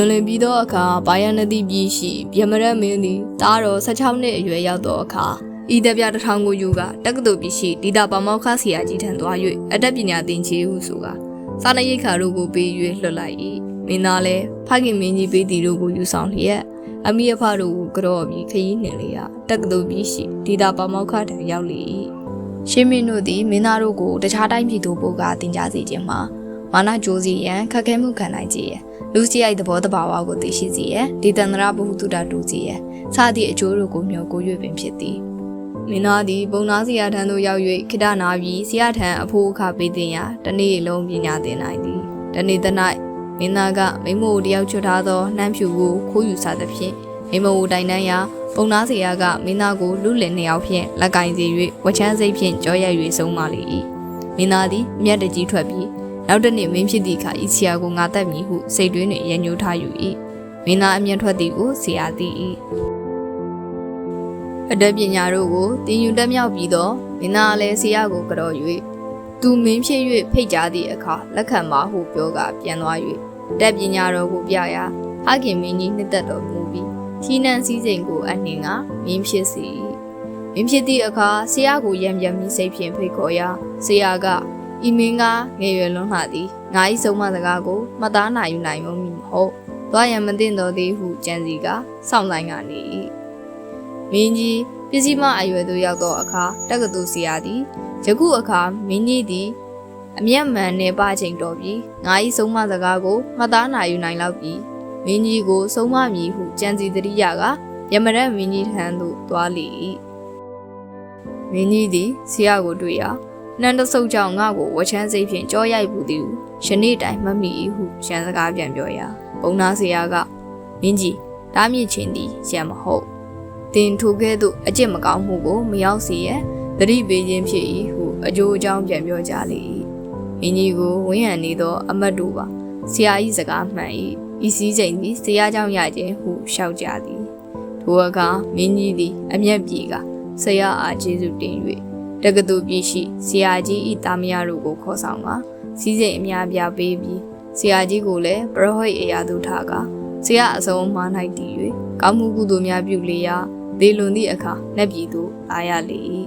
လွန်လင်ပြီးသောအခါဘာယနတိပြည်ရှိဗျမရက်မင်းသည်တားတော်16နှစ်အရွယ်ရောက်သောအခါဤတပြတစ်ထောင်ကိုယူကတက္ကသိုလ်ပြည်ရှိဒေတာပါမောက္ခဆရာကြီးထံသွား၍အတတ်ပညာသင်ချေဟုဆိုကစာနရိတ်ခါတို့ကိုပေး၍လွှတ်လိုက်၏မင်းသားလည်းဖခင်မင်းကြီးပေးသည်တို့ကိုယူဆောင်လျက်အမိအဖတို့ကိုကြော့ပြီးခရီးနှင်လေရတက္ကသိုလ်ပြည်ရှိဒေတာပါမောက္ခထံရောက်လေ၏ရှင်းမင်းတို့သည်မင်းသားတို့ကိုတခြားတိုင်းပြည်သို့ပို့ကတင်ကြားစေခြင်းမှာ မာနကြိုးစီရန်ခက်ခဲမှုခံနိုင်ကြရဲ့လူစီရိုက်သဘောတဘာဝကိုသိရှိစေရန်ဒီတန္တရာဘဟုတုတတူစီရန်စသည့်အကျိုးတို့ကိုမျှော်ကို၍ပင်ဖြစ်သည်မင်းသားသည်ပုံနာစီယာထံသို့ရောက်၍ခိတနာပြီးစီယာထံအဖို့အခပေးတင်ရာတနေ့လုံးပညာသင်နိုင်သည်တနေ့သ၌မင်းသားကမိမို့တယောက်ချွတ်ထားသောနှမ်းဖြူကိုခိုးယူစားသဖြင့်မိမို့တိုင်တန်းရာပုံနာစီယာကမင်းသားကိုလူလင်နှစ်ယောက်ဖြင့်လက်ကင်စီ၍ဝချမ်းစိတ်ဖြင့်ကြောရက်၍ဆုံးမလေ၏မင်းသားသည်မြတ်တကြီးထွက်ပြီး နောက်တစ်နေ့မင်းဖြစ်သည့်အခါဤဆရာကိုငါတတ်မည်ဟုစိတ်တွင်းတွင်ရန်ညှိုးထားယူ၏မင်းသားအမျက်ထွက်သည်ကိုဆရာသိ၏အတတ်ပညာတို့ကိုတင်ယူတက်မြောက်ပြီးတော့မင်းသားလည်းဆရာကိုကြော်၍သူမင်းဖြစ်၍ဖိတ်ကြားသည့်အခါလက်ခံပါဟုပြောကပြန်သွား၍တက်ပညာတော်ကိုပြရာဟခင်မင်းကြီးနှစ်သက်တော်မူပြီးထီးနှံစည်းစိမ်ကိုအနှင်ကမင်းဖြစ်စီ၏မင်းဖြစ်သည့်အခါဆရာကိုရံပြန်ပြီးစိတ်ဖြင့်ဖိတ်ခေါ်ရာဆရာက ဤမင်းကငယ်ရွယ်လွန်းလှသည်ငါ၏ဆုံးမစကားကိုမသားနိုင်ယူနိုင်မမီမဟုတ်သွားရန်မသိတော်သေးဟုကြံစီကစောင့်ဆိုင်ကနေ၏မင်းကြီးပစ္စည်းမအရွယ်သို့ရောက်သောအခါတက္ကသိုလ်ဆရာသည်ယခုအခါမင်းကြီးသည်အမျက်မှန်နေပါချိန်တော်ပြီးငါ၏ဆုံးမစကားကိုမသားနိုင်ယူနိုင်လောက်ပြီးမင်းကြီးကိုဆုံးမမည်ဟုကြံစီတရိယာကယမရက်မင်းကြီးထံသို့သွားလေ၏မင်းကြီးသည်ဆရာကိုတွေ့ရာ နှမ်းတဆုပ်ကြောင့်ငါ့ကိုဝချမ်းစိတ်ဖြင့်ကြောရိုက်ပူသည်ဟုယနေ့တိုင်မမိ၏ဟုရန်စကားပြန်ပြောရာပုံနာဆရာကမင်းကြီးတားမြင့်ချင်းသည်ရန်မဟုတ်တင်ထိုကဲ့သို့အကျင့်မကောင်းမှုကိုမရောက်စေရန်သတိပေးခြင်းဖြစ်၏ဟုအကျိုးအကြောင်းပြန်ပြောကြလေ၏မင်းကြီးကိုဝင်းဟန်နေသော အမတ်တို့ပါဆရာ၏စကားမှန်၏ဤစည်းစိမ်သည်ဆရာကြောင့်ရခြင်းဟုရှောက်ကြသည်ထိုအခါမင်းကြီးသည် အမျက်ပြေကဆရာအားကျေးဇူးတင်၍ တက္ကသိုလ်ပြည်ရှိဆရာကြီးဤတာမယာတို့ကိုခေါ်ဆောင်ကစီးစိမ်အများပြပေးပြီးဆရာကြီးကိုလည်းပရဟိတ်အရာသို့ထားကဆရာအစုံမှ၌တည်၍ကောင်းမှုကုသိုလ်များပြုလေရာဒေလွန်သည့်အခါနတ်ပြည်သို့လာရလေ၏